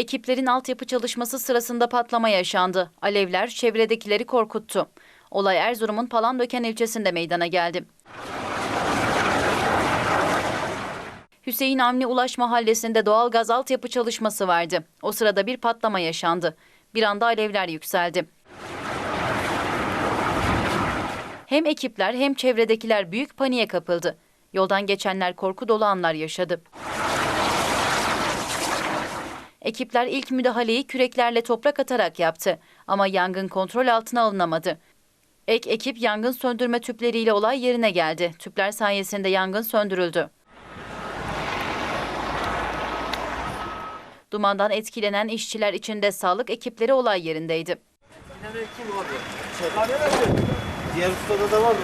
Ekiplerin altyapı çalışması sırasında patlama yaşandı. Alevler çevredekileri korkuttu. Olay Erzurum'un Palandöken ilçesinde meydana geldi. Hüseyin Avni Ulaş Mahallesi'nde doğal gaz altyapı çalışması vardı. O sırada bir patlama yaşandı. Bir anda alevler yükseldi. Hem ekipler hem çevredekiler büyük paniğe kapıldı. Yoldan geçenler korku dolu anlar yaşadı. Ekipler ilk müdahaleyi küreklerle toprak atarak yaptı ama yangın kontrol altına alınamadı. Ek ekip yangın söndürme tüpleriyle olay yerine geldi. Tüpler sayesinde yangın söndürüldü. Dumandan etkilenen işçiler içinde sağlık ekipleri olay yerindeydi. Diğer ustada da var mı?